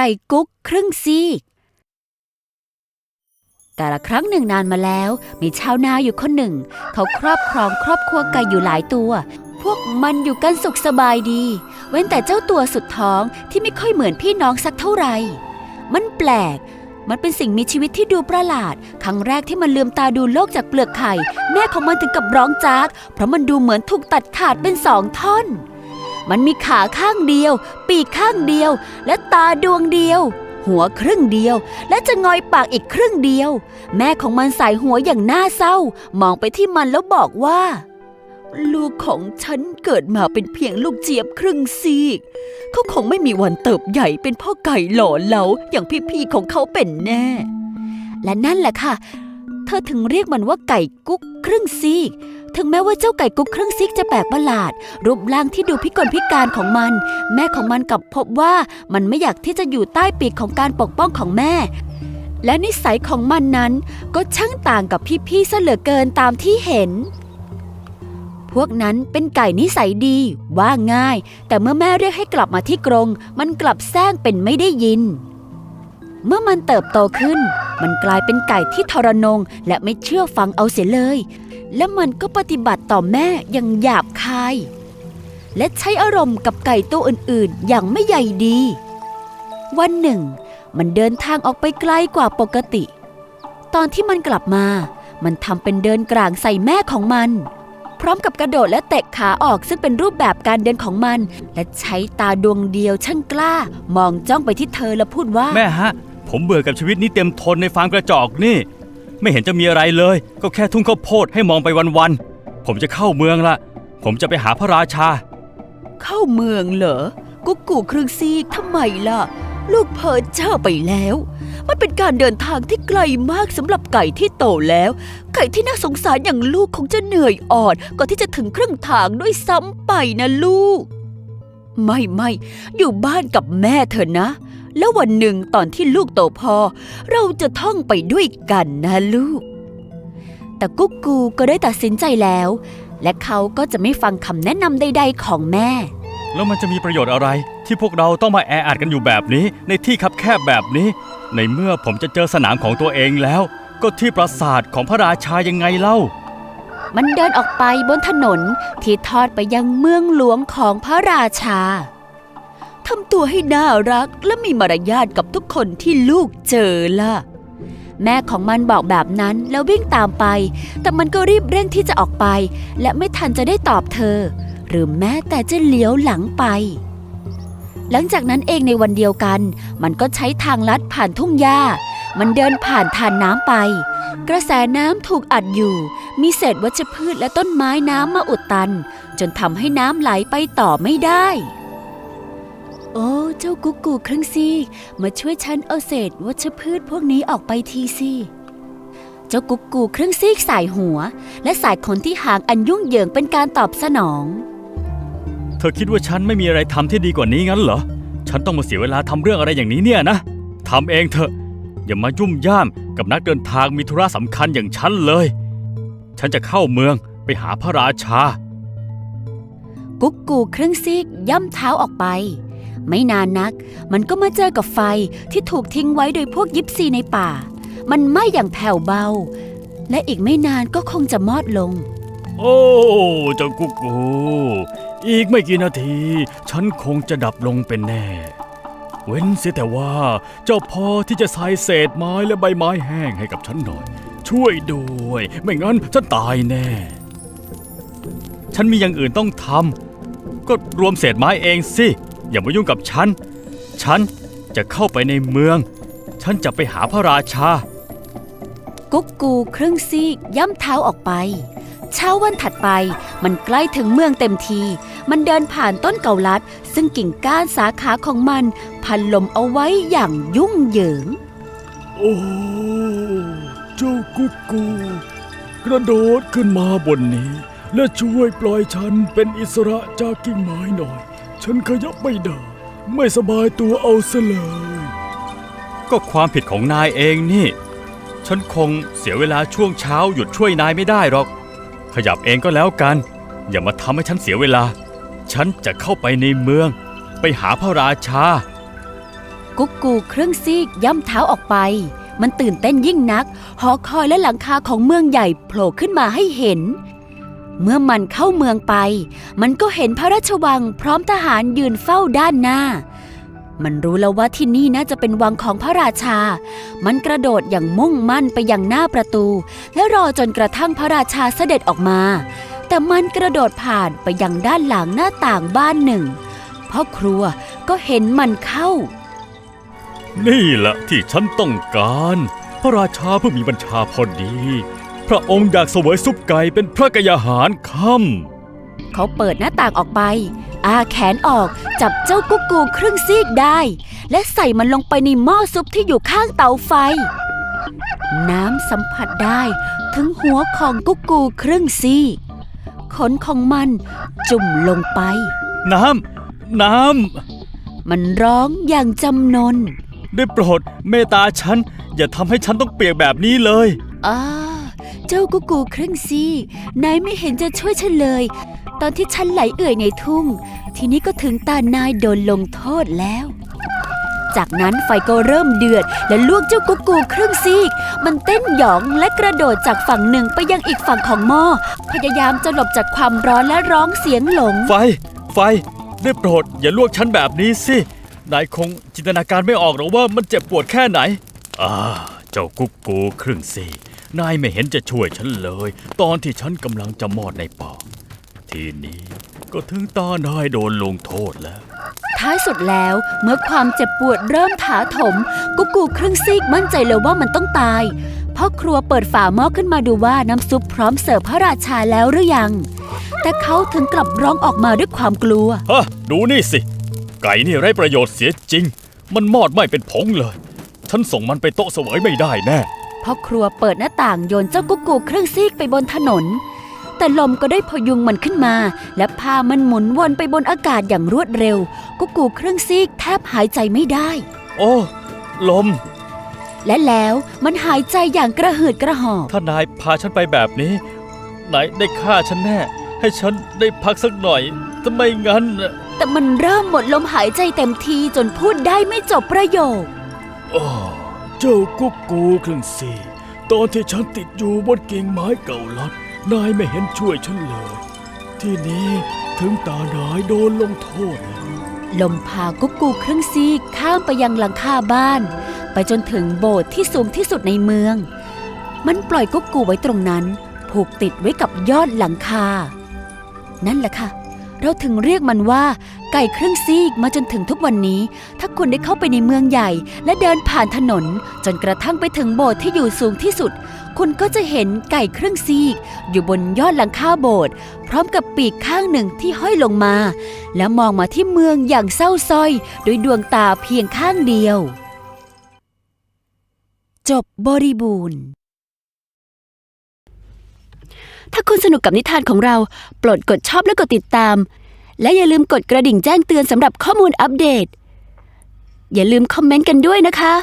ก่กุ๊กครึ่งซีกแต่ละครั้งหนึ่งนานมาแล้ว มีชาวนาอยู่คนหนึ่ง เขาครอบครองครอบครัวไก่อยู่หลายตัว พวกมันอยู่กันสุขสบายดี เว้นแต่เจ้าตัวสุดท้องที่ไม่ค่อยเหมือนพี่น้องสักเท่าไหร่ มันแปลกมันเป็นสิ่งมีชีวิตที่ดูประหลาด ครั้งแรกที่มันลืมตาดูโลกจากเปลือกไข่ แม่ของมันถึงกับร้องจาก เพราะมันดูเหมือนถูกตัดขาดเป็นสองท่อน มันมีขาข้างเดียว ปีกข้างเดียว และตาดวงเดียว หัวครึ่งเดียว และจะงอยปากอีกครึ่งเดียว แม่ของมันสายหัวอย่างน่าเศร้า มองไปที่มันแล้วบอกว่า ลูกของฉันเกิดมาเป็นเพียงลูกเจี๊ยบครึ่งซีก เขาคงไม่มีวันเติบใหญ่เป็นพ่อไก่หล่อเหลาอย่างพี่ๆของเขาเป็นแน่ และนั่นแหละค่ะ เธอถึงเรียกมันว่าไก่กุ๊ก รึ่งซีก ถึงแม้ว่าเจ้าไก่กุ๊กครึ่งซีกจะแปลกประหลาด รูปร่างที่ดูพิกลพิการของมัน แม่ของมันกลับพบว่ามันไม่อยากที่จะอยู่ใต้ปีกของการปกป้องของแม่ และนิสัยของมันนั้นก็ช่างต่างกับพี่ๆเหลือเกินตามที่เห็นพวกนั้นเป็นไก่นิสัยดี ว่าง่าย แต่เมื่อแม่เรียกให้กลับมาที่กรง มันกลับแซงเป็นไม่ได้ยิน เมื่อมันเติบโตขึ้น มันกลายเป็นไก่ที่ทรนงและไม่เชื่อฟังเอาเสียเลย และมันก็ปฏิบัติต่อแม่อย่างหยาบคาย และใช้อารมณ์กับไก่ตัวอื่นๆ อย่างไม่ใยดี วันหนึ่ง มันเดินทางออกไปไกลกว่าปกติ ตอนที่มันกลับมา มันทำเป็นเดินกลางใส่แม่ของมัน พร้อมกับกระโดดและเตะขาออกซึ่งเป็นรูปแบบการเดินของมัน และใช้ตาดวงเดียวช่างกล้า มองจ้องไปที่เธอแล้วพูดว่า แม่ฮะ ผมเบื่อกับชีวิตนี้เต็มทนในฟาร์มกระจอกนี่ ไม่เห็นจะมีอะไรเลย ก็แค่ทุ่งข้าวโพดให้มองไปวันๆผมจะเข้าเมืองละผมจะไปหาพระราชา เข้าเมืองเหรอกุ๊กกูครึ่งซีกทำไมล่ะ ลูกเพิร์เจ้าไปแล้ว มันเป็นการเดินทางที่ไกลมากสำหรับไก่ที่โตแล้ว ไก่ที่น่าสงสารอย่างลูกคงจะเหนื่อยอ่อนก่อนที่จะถึงครึ่งทางด้วยซ้ำไปนะลูก ไม่ไม่อยู่บ้านกับแม่เถอะนะ แล้ววันหนึ่งตอนที่ลูกโตพอ เราจะท่องไปด้วยกันนะลูก แต่กุ๊กกูก็ได้ตัดสินใจแล้ว และเขาก็จะไม่ฟังคำแนะนำใด ๆ ของแม่ แล้วมันจะมีประโยชน์อะไร ที่พวกเราต้องมาแออัดกันอยู่แบบนี้ ในที่คับแคบแบบนี้ ในเมื่อผมจะเจอสนามของตัวเองแล้ว ก็ที่ปราสาทของพระราชายังไงเล่า มันเดินออกไปบนถนนที่ทอดไปยังเมืองหลวงของพระราชา ทำตัวให้น่ารักและมีมารยาทกับทุกคนที่ลูกเจอล่ะ แม่ของมันบอกแบบนั้นแล้ววิ่งตามไป แต่มันก็รีบเร่งที่จะออกไป และไม่ทันจะได้ตอบเธอ หรือแม้แต่จะเลี้ยวหลังไป หลังจากนั้นเองในวันเดียวกัน มันก็ใช้ทางลัดผ่านทุ่งหญ้า มันเดินผ่านทานน้ำไป กระแสน้ำถูกอัดอยู่ มีเศษวัชพืชและต้นไม้น้ำมาอุดตัน จนทำให้น้ำไหลไปต่อไม่ได้ โอ้เจ้ากุ๊กกูครึ่งซีกมาช่วยฉันเอาเศษวัชพืชพวกนี้ออกไปทีสิเจ้ากุ๊กกูครึ่งซีกสายหัว และสายขนที่หางอันยุ่งเหยิงเป็นการตอบสนอง เธอคิดว่าฉันไม่มีอะไรทำที่ดีกว่านี้งั้นเหรอ ฉันต้องมาเสียเวลาทำเรื่องอะไรอย่างนี้เนี่ยนะทำเองเถอะอย่ามายุ่มย่ามกับนักเดินทางมีธุระสำคัญอย่างฉันเลย ฉันจะเข้าเมืองไปหาพระราชา กุ๊กกูครึ่งซีกย่ำเท้าออกไป ไม่นานนัก มันก็มาเจอกับไฟที่ถูกทิ้งไว้โดยพวกยิปซีในป่า มันไหม้อย่างแผ่วเบา และอีกไม่นานก็คงจะมอดลง โอ้เจ้ากุ๊กกูอีกไม่กี่นาที ฉันคงจะดับลงเป็นแน่ เว้นเสียแต่ว่าเจ้าพอที่จะใส่เศษไม้และใบไม้แห้งให้กับฉันหน่อย ช่วยด้วย ไม่งั้นฉันตายแน่ ฉันมีอย่างอื่นต้องทำก็รวมเศษไม้เองสิ อย่ามายุ่งกับฉัน ฉันจะเข้าไปในเมือง ฉันจะไปหาพระราชา กุ๊กกูครึ่งซีกย่ำเท้าออกไป เช้าวันถัดไปมันใกล้ถึงเมืองเต็มที มันเดินผ่านต้นเกาลัด ซึ่งกิ่งก้านสาขาของมันพันลมเอาไว้อย่างยุ่งเหยิง โอ้ เจ้ากุ๊กกู กระโดดขึ้นมาบนนี้ และช่วยปล่อยฉันเป็นอิสระจากกิ่งไม้หน่อย ฉันขยับไม่ได้ ไม่สบายตัวเอาซะเลย ก็ความผิดของนายเองนี่ ฉันคงเสียเวลาช่วงเช้าหยุดช่วยนายไม่ได้หรอก ขยับเองก็แล้วกัน อย่ามาทำให้ฉันเสียเวลา ฉันจะเข้าไปในเมือง ไปหาพระราชา กุ๊กกูเครื่องซีกย่ำเท้าออกไป มันตื่นเต้นยิ่งนัก หอคอยและหลังคาของเมืองใหญ่โผล่ขึ้นมาให้เห็น เมื่อมันเข้าเมืองไป มันก็เห็นพระราชวังพร้อมทหารยืนเฝ้าด้านหน้า มันรู้แล้วว่าที่นี่น่าจะเป็นวังของพระราชา มันกระโดดอย่างมุ่งมั่นไปยังหน้าประตู และรอจนกระทั่งพระราชาเสด็จออกมา แต่มันกระโดดผ่านไปยังด้านหลังหน้าต่างบ้านหนึ่ง พ่อครัวก็เห็นมันเข้า นี่แหละที่ฉันต้องการ พระราชาเพิ่งมีบัญชาพอดี พระองค์อยากเสวยซุปไก่เป็นพระกยาหารค่ำเขาเปิดหน้าต่างออกไป อาแขนออกจับเจ้ากุ๊กกูครึ่งซีกได้ และใส่มันลงไปในหม้อซุปที่อยู่ข้างเตาไฟ น้ำสัมผัสได้ถึงหัวของกุ๊กกูครึ่งซีกขนของมันจุ่มลงไป น้ำ น้มันร้องอย่างจำนนำได้โปรดเมตตาฉัน อย่าทำให้ฉันต้องเปียกแบบนี้เลยอา เจ้ากุ๊กกูครึ่งซีกนายไม่เห็นจะช่วยฉันเลย ตอนที่ฉันไหลเอื่อยในทุ่ง ทีนี้ก็ถึงตานายโดนลงโทษแล้ว จากนั้นไฟก็เริ่มเดือด และลวกเจ้ากุ๊กกูครึ่งซีก มันเต้นหยองและกระโดดจากฝั่งหนึ่งไปยังอีกฝั่งของหม้อ พยายามจะหลบจากความร้อนและร้องเสียงหลง ไฟ ไฟ ได้โปรด อย่าลวกฉันแบบนี้สิ นายคงจินตนาการไม่ออกหรอกว่ามันเจ็บปวดแค่ไหน อ่า เจ้ากุ๊กกูครึ่งสี่ นายไม่เห็นจะช่วยฉันเลย ตอนที่ฉันกำลังจะมอดในปากทีนี้ก็ถึงตานายโดนลงโทษแล้ว ท้ายสุดแล้วเมื่อความเจ็บปวดเริ่มถาถม กุ๊กกูครึ่งซีกมั่นใจเลยว่ามันต้องตายพ่อครัวเปิดฝาหม้อขึ้นมาดูว่าน้ำซุปพร้อมเสิร์ฟพระราชาแล้วหรือยัง แต่เขาถึงกลับร้องออกมาด้วยความกลัว ฮะ ดูนี่สิ ไก่นี่ไร้ประโยชน์เสียจริง มันมอดไหม้เป็นผงเลย ฉันส่งมันไปโต๊ะเสวยไม่ได้แน่ พ่อครัวเปิดหน้าต่างโยนเจ้ากุ๊กกูครึ่งซีกไปบนถนน แต่ลมก็ได้พยุงมันขึ้นมา และพามันหมุนวนไปบนอากาศอย่างรวดเร็ว กุ๊กกูครึ่งซีกแทบหายใจไม่ได้ โอ้ ลม และแล้วมันหายใจอย่างกระหืดกระหอบ ถ้านายพาฉันไปแบบนี้นายได้ฆ่าฉันแน่ ให้ฉันได้พักสักหน่อยทำไมงั้นน่ะแต่มันเริ่มหมดลมหายใจเต็มทีจนพูดได้ไม่จบประโยค โอ้ เจ้ากุ๊กกูครึ่งสี่ตอนที่ฉันติดอยู่บนกิ่งไม้เก่าลัด นายไม่เห็นช่วยฉันเลย ที่นี้ถึงตานายโดนลงโทษแล้วลมพากุ๊กกูครึ่งซีกข้ามไปยังหลังคาบ้าน ไปจนถึงโบสถ์ที่สูงที่สุดในเมือง มันปล่อยกุ๊กกูไว้ตรงนั้น ผูกติดไว้กับยอดหลังคา นั่นแหละค่ะ เราถึงเรียกมันว่า ไก่ครึ่งซีกมาจนถึงทุกวันนี้ ถ้าคุณได้เข้าไปในเมืองใหญ่ และเดินผ่านถนน จนกระทั่งไปถึงโบสถ์ที่อยู่สูงที่สุด คุณก็จะเห็นไก่ครึ่งซีก อยู่บนยอดหลังคาโบสถ์พร้อมกับปีกข้างหนึ่งที่ห้อยลงมา แล้วมองมาที่เมืองอย่างเศร้าส้อยโดยดวงตาเพียงข้างเดียว จบบริบูรณ์ถ้าคุณสนุกกับนิทานของเรา โปรดกดชอบและกดติดตาม และอย่าลืมกดกระดิ่งแจ้งเตือนสำหรับข้อมูลอัปเดต อย่าลืมคอมเมนต์กันด้วยนะคะ